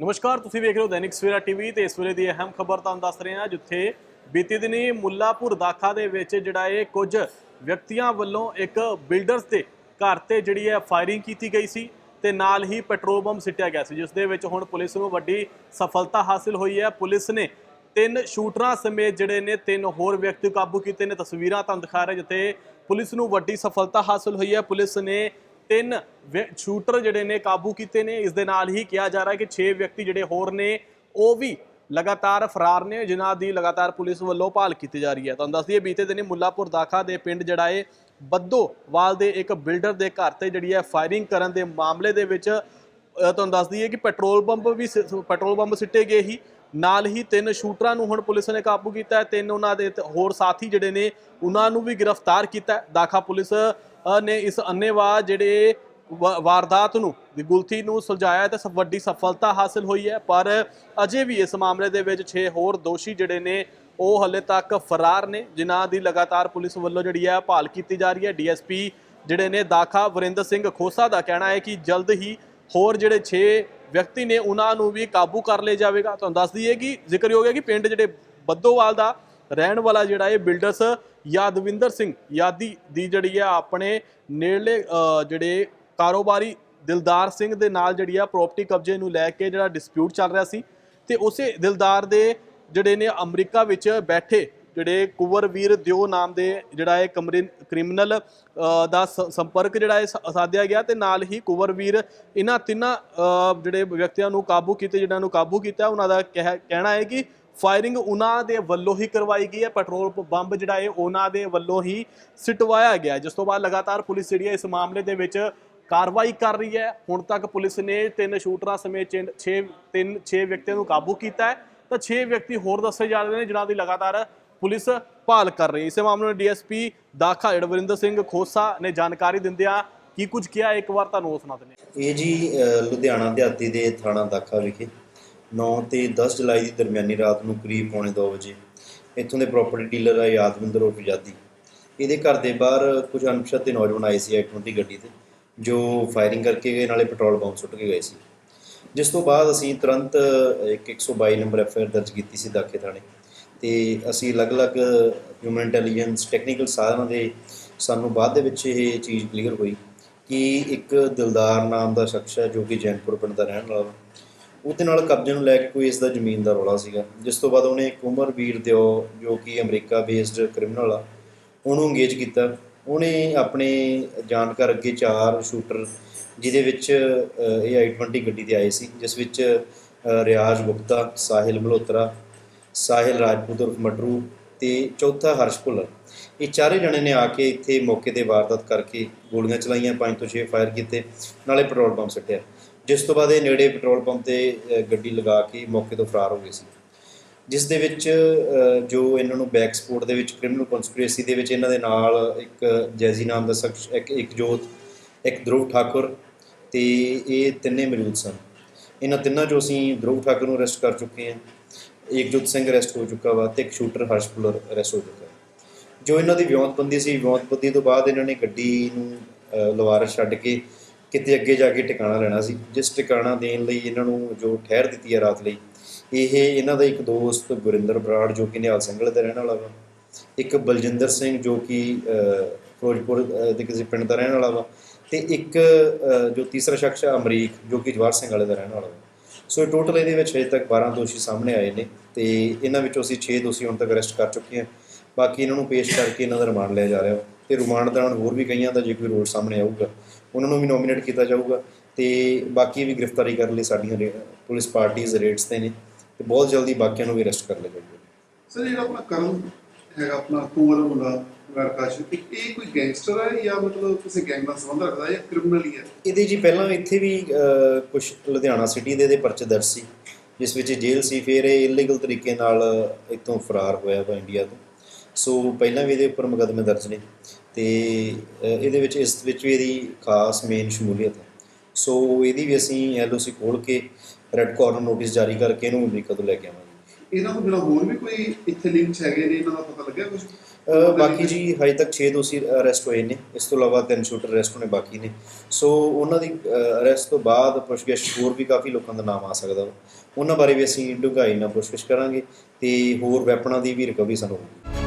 ਨਮਸਕਾਰ, ਤੁਸੀਂ ਵੇਖ ਰਹੇ ਹੋ ਦੈਨਿਕ ਸਵੇਰਾ ਟੀਵੀ ਤੇ ਇਸ ਵੇਲੇ ਦੀ ਅਹਿਮ ਖਬਰ ਤੁਹਾਨੂੰ ਦੱਸ ਰਹੇ ਹਾਂ, ਜਿੱਥੇ ਬੀਤੀ ਦਿਨੀ ਮੁੱਲਾਪੁਰ ਦਾਖਾ ਦੇ ਵਿੱਚ ਜਿਹੜਾ ਇਹ ਕੁਝ ਵਿਅਕਤੀਆਂ ਵੱਲੋਂ ਇੱਕ ਬਿਲਡਰਸ ਦੇ ਘਰ ਤੇ ਜਿਹੜੀ ਹੈ ਫਾਇਰਿੰਗ ਕੀਤੀ ਗਈ ਸੀ ਤੇ ਨਾਲ ਹੀ ਪੈਟਰੋਲ ਬੰਬ ਸਿੱਟਿਆ ਗਿਆ ਸੀ, ਜਿਸ ਦੇ ਵਿੱਚ ਹੁਣ ਪੁਲਿਸ ਨੂੰ ਵੱਡੀ ਸਫਲਤਾ ਹਾਸਿਲ ਹੋਈ ਹੈ। ਪੁਲਿਸ ਨੇ ਤਿੰਨ ਸ਼ੂਟਰਾਂ ਸਮੇਤ ਜਿਹੜੇ ਨੇ ਤਿੰਨ ਹੋਰ ਵਿਅਕਤੀ ਕਾਬੂ ਕੀਤੇ ਨੇ। ਤਸਵੀਰਾਂ ਤੁਹਾਨੂੰ ਦਿਖਾ ਰਹੇ ਜਿੱਥੇ ਪੁਲਿਸ ਨੂੰ ਵੱਡੀ ਸਫਲਤਾ ਹਾਸਲ ਹੋਈ ਹੈ। ਪੁਲਿਸ ਨੇ ਤਿੰਨ ਵਿਅ- ਸ਼ੂਟਰ ਜਿਹੜੇ ਨੇ ਕਾਬੂ ਕੀਤੇ ਨੇ। ਇਸ ਦੇ ਨਾਲ ਹੀ ਕਿਹਾ ਜਾ ਰਿਹਾ ਹੈ ਕਿ 6 ਵਿਅਕਤੀ ਜਿਹੜੇ ਹੋਰ ਨੇ, ਉਹ ਵੀ ਲਗਾਤਾਰ ਫਰਾਰ ਨੇ, ਜਿਨ੍ਹਾਂ ਦੀ ਲਗਾਤਾਰ ਪੁਲਿਸ ਵੱਲੋਂ ਭਾਲ ਕੀਤੀ ਜਾ ਰਹੀ ਹੈ। ਤੁਹਾਨੂੰ ਦੱਸ ਦਈਏ, ਬੀਤੇ ਦਿਨੀ ਮੁੱਲਾਪੁਰ ਦਾਖਾ ਦੇ ਪਿੰਡ ਜਿਹੜਾ ਏ, ਬੱਦੋਵਾਲ ਦੇ ਇੱਕ ਬਿਲਡਰ ਦੇ ਘਰ ਤੇ ਜਿਹੜੀ ਹੈ ਫਾਇਰਿੰਗ ਕਰਨ ਦੇ ਮਾਮਲੇ ਦੇ ਵਿੱਚ ਤੁਹਾਨੂੰ ਦੱਸ ਦਈਏ ਕਿ ਪੈਟਰੋਲ ਪੰਪ ਵੀ ਸਿ- ਪੈਟਰੋਲ ਪੰਪ ਸਿੱਟੇ ਗਏ ਹੀ ਨਾਲ ਹੀ ਤਿੰਨ ਸ਼ੂਟਰਾਂ ਨੂੰ ਹੁਣ ਪੁਲਿਸ ਨੇ ਕਾਬੂ ਕੀਤਾ ਹੈ। ਤਿੰਨ ਉਹਨਾਂ ਦੇ ਹੋਰ ਸਾਥੀ ਜਿਹੜੇ ਨੇ, ਉਹਨਾਂ ਨੂੰ ਵੀ ਗ੍ਰਿਫਤਾਰ ਕੀਤਾ ਦਾਖਾ ਪੁਲਿਸ ਨੇ ਇਸ ਅੰਨੇਵਾਹ ਜਿਹੜੇ ਵਾ- ਵਾਰਦਾਤ ਨੂੰ ਗੁਲਥੀ ਨੂੰ ਸੁਲਝਾਇਆ ਹੈ ਤੇ ਸ- ਵੱਡੀ ਸਫਲਤਾ ਹਾਸਲ ਹੋਈ ਹੈ। ਪਰ ਅਜੇ ਵੀ ਇਸ ਮਾਮਲੇ ਦੇ ਵਿੱਚ 6 ਹੋਰ ਦੋਸ਼ੀ ਜਿਹੜੇ ਨੇ, ਉਹ ਹਲੇ ਤੱਕ ਫਰਾਰ ਨੇ, ਜਿਨ੍ਹਾਂ ਦੀ ਲਗਾਤਾਰ ਪੁਲਿਸ ਵੱਲੋਂ ਜਿਹੜੀ ਹੈ ਭਾਲ ਕੀਤੀ ਜਾ ਰਹੀ ਹੈ। ਡੀਐਸਪੀ ਜਿਹੜੇ ਨੇ, ਦਾਖਾ ਵਰਿੰਦਰ ਸਿੰਘ ਖੋਸਾ ਦਾ ਕਹਿਣਾ ਹੈ ਕਿ ਜਲਦ ਹੀ ਹੋਰ ਜਿਹੜੇ 6 ਵਿਅਕਤੀ ਨੇ, ਉਹਨਾਂ ਨੂੰ ਵੀ ਕਾਬੂ ਕਰ ਲਿਆ ਜਾਵੇਗਾ। ਤੁਹਾਨੂੰ ਦੱਸ ਦਈਏ ਕਿ ਜ਼ਿਕਰਯੋਗ ਹੈ ਕਿ ਪਿੰਡ ਜਿਹੜੇ ਬੱਦੋਵਾਲ ਦਾ ਰਹਿਣ ਵਾਲਾ ਜਿਹੜਾ ਇਹ ਬਿਲਡਰਸ ਯਾਦਵਿੰਦਰ ਸਿੰਘ ਯਾਦੀ ਦੀ ਜਿਹੜੀ ਆ ਆਪਣੇ ਨੇੜਲੇ ਜਿਹੜੇ ਕਾਰੋਬਾਰੀ ਦਿਲਦਾਰ ਸਿੰਘ ਦੇ ਨਾਲ ਜਿਹੜੀ ਆ ਪ੍ਰਾਪਰਟੀ ਕਬਜ਼ੇ ਨੂੰ ਲੈ ਕੇ ਜਿਹੜਾ ਡਿਸਪਿਊਟ ਚੱਲ ਰਿਹਾ ਸੀ ਤੇ ਉਸੇ ਦਿਲਦਾਰ ਦੇ ਜਿਹੜੇ ਨੇ ਅਮਰੀਕਾ ਵਿੱਚ ਬੈਠੇ ਜਿਹੜੇ ਕੁਵਰਵੀਰ ਦਿਓ ਨਾਮ ਦੇ ਜਿਹੜਾ ਇਹ ਕਮਰਿਨ ਕ੍ਰਿਮੀਨਲ ਦਾ ਸੰਪਰਕ ਜਿਹੜਾ ਇਹ ਸਾਧਿਆ ਗਿਆ ਤੇ ਨਾਲ ਹੀ ਕੁਵਰਵੀਰ ਇਹਨਾਂ ਤਿੰਨਾਂ ਜਿਹੜੇ ਵਿਅਕਤੀਆਂ ਨੂੰ ਕਾਬੂ ਕੀਤੇ ਜਿਨ੍ਹਾਂ ਨੂੰ ਕਾਬੂ ਕੀਤਾ, ਉਹਨਾਂ ਦਾ ਕਹਿ- ਕਹਿਣਾ ਹੈ ਕਿ ਫਾਇਰਿੰਗ ਉਹਨਾਂ ਦੇ ਵੱਲੋਂ ਹੀ ਕਰਵਾਈ ਗਈ ਹੈ। ਪੈਟਰੋਲ ਬੰਬ ਜਿਹੜਾ ਹੈ, ਉਹਨਾਂ ਦੇ ਵੱਲੋਂ ਹੀ ਸਿਟਵਾਇਆ ਗਿਆ ਜਿਸ ਤੋਂ ਬਾਅਦ ਲਗਾਤਾਰ ਪੁਲਿਸ ਜਿਹੜੀ ਹੈ, ਇਸ ਮਾਮਲੇ ਦੇ ਵਿੱਚ ਕਾਰਵਾਈ ਕਰ ਰਹੀ ਹੈ। ਹੁਣ ਤੱਕ ਪੁਲਿਸ ਨੇ ਤਿੰਨ ਸ਼ੂਟਰਾਂ ਸਮੇਤ 6 ਤਿੰਨ 6 ਵਿਅਕਤੀਆਂ ਨੂੰ ਕਾਬੂ ਕੀਤਾ ਹੈ। ਤਾਂ 6 ਵਿਅਕਤੀ ਹੋਰ ਦੱਸੇ ਜਾ ਰਹੇ ਨੇ, ਜਿਨ੍ਹਾਂ ਦੀ ਲਗਾਤਾਰ ਪੁਲਿਸ ਭਾਲ ਕਰ ਰਹੀ ਹੈ। ਇਸੇ ਮਾਮਲੇ ਨੂੰ ਡੀਐਸਪੀ ਦਾਖਾ ਜੜਵਰਿੰਦਰ ਸਿੰਘ ਖੋਸਾ ਨੇ ਜਾਣਕਾਰੀ ਦਿੰਦਿਆਂ ਕੀ ਕੁਝ ਕਿਹਾ? ਇੱਕ ਵਾਰ ਤੁਹਾਨੂੰ ਉਹ ਸੁਣਾ ਦਿੰਦੇ ਇਹ ਜੀ ਲੁਧਿਆਣਾ ਦਿਹਾਤੀ ਦੇ ਥਾਣਾ ਦਾਖਾ ਵਿਖੇ 9 ਤੇ 10 ਜੁਲਾਈ ਦੀ ਦਰਮਿਆਨੀ ਰਾਤ ਨੂੰ ਕਰੀਬ ਪੌਣੇ 2 ਵਜੇ ਇੱਥੋਂ ਦੇ ਪ੍ਰਾਪਰਟੀ ਡੀਲਰ ਆ ਯਾਦਵਿੰਦਰ ਉਰਫ ਜਾਦੀ ਇਹਦੇ ਘਰ ਦੇ ਬਾਹਰ ਕੁਝ ਅਣਪਛਾਤੇ ਨੌਜਵਾਨ ਆਏ ਸੀ i20 ਗੱਡੀ ਤੇ, ਜੋ ਫਾਇਰਿੰਗ ਕਰਕੇ ਗਏ, ਨਾਲੇ ਪੈਟਰੋਲ ਬੰਬ ਸੁੱਟ ਕੇ ਗਏ ਸੀ। ਜਿਸ ਤੋਂ ਬਾਅਦ ਅਸੀਂ ਤੁਰੰਤ ਇੱਕ 122 ਨੰਬਰ ਐਫਆਈਆਰ ਦਰਜ ਕੀਤੀ ਸੀ ਦਾਖੇ ਥਾਣੇ। ਤੇ ਅਸੀਂ ਅਲੱਗ-ਅਲੱਗ ਹਿਊਮਨ ਇੰਟੈਲੀਜੈਂਸ ਟੈਕਨੀਕਲ ਸਾਧਨਾਂ ਦੇ ਸਾਨੂੰ ਬਾਅਦ ਦੇ ਵਿੱਚ ਇਹ ਚੀਜ਼ ਕਲੀਅਰ ਹੋਈ ਕਿ ਇੱਕ ਦਿਲਦਾਰ ਨਾਮ ਦਾ ਸ਼ਖਸ ਹੈ, ਜੋ ਕਿ ਜੈਨਪੁਰ ਪਿੰਡ ਦਾ ਰਹਿਣ ਵਾਲਾ ਉਹਦੇ ਨਾਲ ਕਬਜ਼ੇ ਨੂੰ ਲੈ ਕੇ ਕੋਈ ਇਸ ਦਾ ਜ਼ਮੀਨ ਦਾ ਰੌਲਾ ਸੀਗਾ। ਜਿਸ ਤੋਂ ਬਾਅਦ ਉਹਨੇ ਇੱਕ ਉਮਰਵੀਰ ਦਿਓ ਜੋ ਕਿ ਅਮਰੀਕਾ ਬੇਸਡ ਕ੍ਰਿਮੀਨਲ ਆ ਉਹਨੂੰ ਅੰਗੇਜ ਕੀਤਾ। ਉਹਨੇ ਆਪਣੇ ਜਾਣਕਾਰ ਅੱਗੇ ਚਾਰ ਸ਼ੂਟਰ ਜਿਹਦੇ ਵਿੱਚ ਅ, ਇਹ i20 ਗੱਡੀ ਤੇ ਆਏ ਸੀ ਜਿਸ ਵਿੱਚ ਰਿਆਜ਼ ਗੁਪਤਾ ਸਾਹਿਲ ਮਲਹੋਤਰਾ ਸਾਹਿਲ ਰਾਜਪੂਤ ਉਰਫ ਮਟਰੂ ਤੇ ਚੌਥਾ ਹਰਸ਼ ਭੁੱਲਰ। ਇਹ ਚਾਰੇ ਜਣੇ ਨੇ ਆ ਕੇ ਇੱਥੇ ਮੌਕੇ ਤੇ ਵਾਰਦਾਤ ਕਰਕੇ ਗੋਲੀਆਂ ਚਲਾਈਆਂ ਪੰਜ ਤੋਂ 6 ਫਾਇਰ ਕੀਤੇ ਨਾਲੇ ਪੈਟਰੋਲ ਪੰਪ ਸੁੱਟਿਆ। ਜਿਸ ਤੋਂ ਬਾਅਦ ਇਹ ਨੇੜੇ ਪੈਟਰੋਲ ਪੰਪ ਤੇ ਗੱਡੀ ਲਗਾ ਕੇ ਮੌਕੇ ਤੋਂ ਫਰਾਰ ਹੋ ਗਏ ਸੀ। ਜਿਸ ਦੇ ਵਿੱਚ ਜੋ ਇਹਨਾਂ ਨੂੰ ਬੈਕ ਸਪੋਰਟ ਦੇ ਵਿੱਚ ਕ੍ਰਿਮੀਨਲ ਕਨਸਪੀਰੇਸੀ ਦੇ ਵਿੱਚ ਇਹਨਾਂ ਦੇ ਨਾਲ ਇੱਕ ਜੈਜ਼ੀ ਨਾਮ ਦਾ ਸ਼ਖਸ, ਇੱਕ ਇੱਕ ਜੋਤ, ਇੱਕ ਧਰੁਵ ਠਾਕੁਰ ਤੇ ਇਹ ਤਿੰਨੇ ਮੌਜੂਦ ਸਨ। ਇਹਨਾਂ ਤਿੰਨਾਂ ਚੋਂ ਅਸੀਂ ਧਰੁਵ ਠਾਕੁਰ ਨੂੰ ਅਰੈਸਟ ਕਰ ਚੁੱਕੇ ਹਾਂ। ਇਕਜੋਤ ਸਿੰਘ ਅਰੈਸਟ ਹੋ ਚੁੱਕਾ ਵਾ ਤੇ ਇੱਕ ਸ਼ੂਟਰ ਹਰਸ਼ ਪੁਲਰ ਅਰੈਸਟ ਹੋ ਚੁੱਕਾ। ਜੋ ਇਹਨਾਂ ਦੀ ਵਿਉਂਤਬੰਦੀ ਸੀ ਵਿਉਂਤਬੰਦੀ ਤੋਂ ਬਾਅਦ ਇਹਨਾਂ ਨੇ ਗੱਡੀ ਨੂੰ ਲਵਾਰਸ ਛੱਡ ਕੇ ਕਿਤੇ ਅੱਗੇ ਜਾ ਕੇ ਟਿਕਾਣਾ ਲੈਣਾ ਸੀ। ਜਿਸ ਟਿਕਾਣਾ ਦੇਣ ਲਈ ਇਹਨਾਂ ਨੂੰ ਜੋ ਠਹਿਰ ਦਿੱਤੀ ਹੈ ਰਾਤ ਲਈ ਇਹ ਇਹਨਾਂ ਦਾ ਇੱਕ ਦੋਸਤ ਗੁਰਿੰਦਰ ਬਰਾੜ ਜੋ ਕਿ ਨਿਹਾਲ ਸਿੰਘਲ ਦਾ ਰਹਿਣ ਵਾਲਾ ਵਾ। ਇੱਕ ਬਲਜਿੰਦਰ ਸਿੰਘ ਜੋ ਕਿ ਫਿਰੋਜ਼ਪੁਰ ਅ, ਦੇ ਕਿਸੇ ਪਿੰਡ ਦਾ ਰਹਿਣ ਵਾਲਾ ਵਾ। ਤੇ ਇੱਕ ਜੋ ਤੀਸਰਾ ਸ਼ਖਸ ਹੈ ਅਮਰੀਕ ਜੋ ਕਿ ਜਵਾਰ ਸਿੰਘ ਵਾਲੇ ਦਾ ਰਹਿਣ ਵਾਲਾ ਵਾ। ਸੋ ਟੋਟਲ ਇਹਦੇ ਵਿੱਚ ਅਜੇ ਤੱਕ 12 ਦੋਸ਼ੀ ਸਾਹਮਣੇ ਆਏ ਨੇ ਤੇ ਇਹਨਾਂ ਵਿੱਚੋਂ ਅਸੀਂ 6 ਦੋਸ਼ੀ ਹੁਣ ਤੱਕ ਅਰੈਸਟ ਕਰ ਚੁੱਕੇ ਹਾਂ। ਬਾਕੀ ਇਹਨਾਂ ਨੂੰ ਪੇਸ਼ ਕਰਕੇ ਇਹਨਾਂ ਦਾ ਰਿਮਾਂਡ ਲਿਆ ਜਾ ਰਿਹਾ ਵਾ। ਤੇ ਰਿਮਾਂਡ ਦੌਰਾਨ ਹੋਰ ਵੀ ਕਈਆਂ ਦਾ ਜੇ ਕੋਈ ਰੋਲ ਸਾਹਮਣੇ ਆਊਗਾ ਉਹਨਾਂ ਨੂੰ ਵੀ ਨੋਮੀਨੇਟ ਕੀਤਾ ਜਾਊਗਾ ਤੇ ਬਾਕੀ ਵੀ ਗ੍ਰਿਫਤਾਰੀ ਕਰਨ ਲਈ ਸਾਡੀਆਂ ਪੁਲਿਸ ਪਾਰਟੀਆਂ ਰੇਟਸ ਤੇ ਨੇ ਤੇ ਬਹੁਤ ਜਲਦੀ ਬਾਕੀਆਂ ਨੂੰ ਵੀ ਅਰੈਸਟ ਕਰ ਲਿਆ ਜਾਊਗਾ। ਸਰ ਜਿਹੜਾ ਆਪਣਾ ਕਰਮ ਹੈਗਾ ਆਪਣਾ ਕੁੰਵਰ ਮੁੰਡਾ ਵਰਕਾਸ਼ ਇਹ ਇਹ ਕੋਈ ਗੈਂਗਸਟਰ ਹੈ ਜਾਂ ਮਤਲਬ ਕਿਸੇ ਗੈਂਗ ਨਾਲ ਸੰਬੰਧ ਰੱਖਦਾ ਹੈ ਜਾਂ ਕ੍ਰਿਮੀਨਲ ਹੀ ਹੈ? ਇਹਦੇ ਜੀ ਪਹਿਲਾਂ ਇੱਥੇ ਵੀ ਕੁਝ ਲੁਧਿਆਣਾ ਸਿਟੀ ਦੇ ਦੇ ਪਰਚੇ ਦਰਜ ਸੀ ਜਿਸ ਵਿੱਚ ਜੇਲ੍ਹ ਸੀ ਫਿਰ ਇਹ ਇਲੀਗਲ ਤਰੀਕੇ ਨਾਲ ਇੱਥੋਂ ਫਰਾਰ ਹੋਇਆ ਵਾ ਇੰਡੀਆ ਤੋਂ। ਸੋ ਪਹਿਲਾਂ ਵੀ ਇਹਦੇ ਉੱਪਰ ਮੁਕੱਦਮੇ ਦਰਜ ਨੇ। ਤੇ ਇਹਦੇ ਵਿੱਚ ਇਸ ਵਿੱਚ ਵੀ ਇਹਦੀ ਖਾਸ ਮੇਨ ਸ਼ਮੂਲੀਅਤ ਹੈ। ਸੋ ਇਹਦੀ ਵੀ ਅਸੀਂ ਐਲਓਸੀ ਖੋਲ ਕੇ ਰੈੱਡ ਕਾਰਨਰ ਨੋਟਿਸ ਜਾਰੀ ਕਰਕੇ ਇਹਨੂੰ ਅਮਰੀਕਾ ਤੋਂ ਲੈ ਕੇ ਆਵਾਂਗੇ। ਇਹਨਾਂ ਤੋਂ ਬਿਨਾਂ ਹੋਰ ਵੀ ਕੋਈ ਇੱਥੇ ਲਿੰਕਸ ਹੈਗੇ ਨੇ ਇਹਨਾਂ ਦਾ ਪਤਾ ਲੱਗਿਆ ਕੁਝ ਬਾਕੀ ਜੀ ਹਜੇ ਤੱਕ 6 ਦੋਸ਼ੀ ਅਰੈਸਟ ਹੋਏ ਨੇ ਇਸ ਤੋਂ ਇਲਾਵਾ ਤਿੰਨ ਸ਼ੂਟਰ ਅਰੈਸਟ ਹੋਣੇ ਬਾਕੀ ਨੇ। ਸੋ ਉਹਨਾਂ ਦੀ ਅਰੈਸਟ ਤੋਂ ਬਾਅਦ ਪੁੱਛਗਿੱਛ ਹੋਰ ਵੀ ਕਾਫੀ ਲੋਕਾਂ ਦਾ ਨਾਮ ਆ ਸਕਦਾ ਵਾ। ਉਹਨਾਂ ਬਾਰੇ ਵੀ ਅਸੀਂ ਡੂੰਘਾਈ ਨਾਲ ਪੁੱਛਗਿੱਛ ਕਰਾਂਗੇ ਤੇ ਹੋਰ ਵੈਪਨਾਂ ਦੀ ਵੀ ਰਿਕਵਰੀ ਸਾਨੂੰ ਹੋਊਗੀ।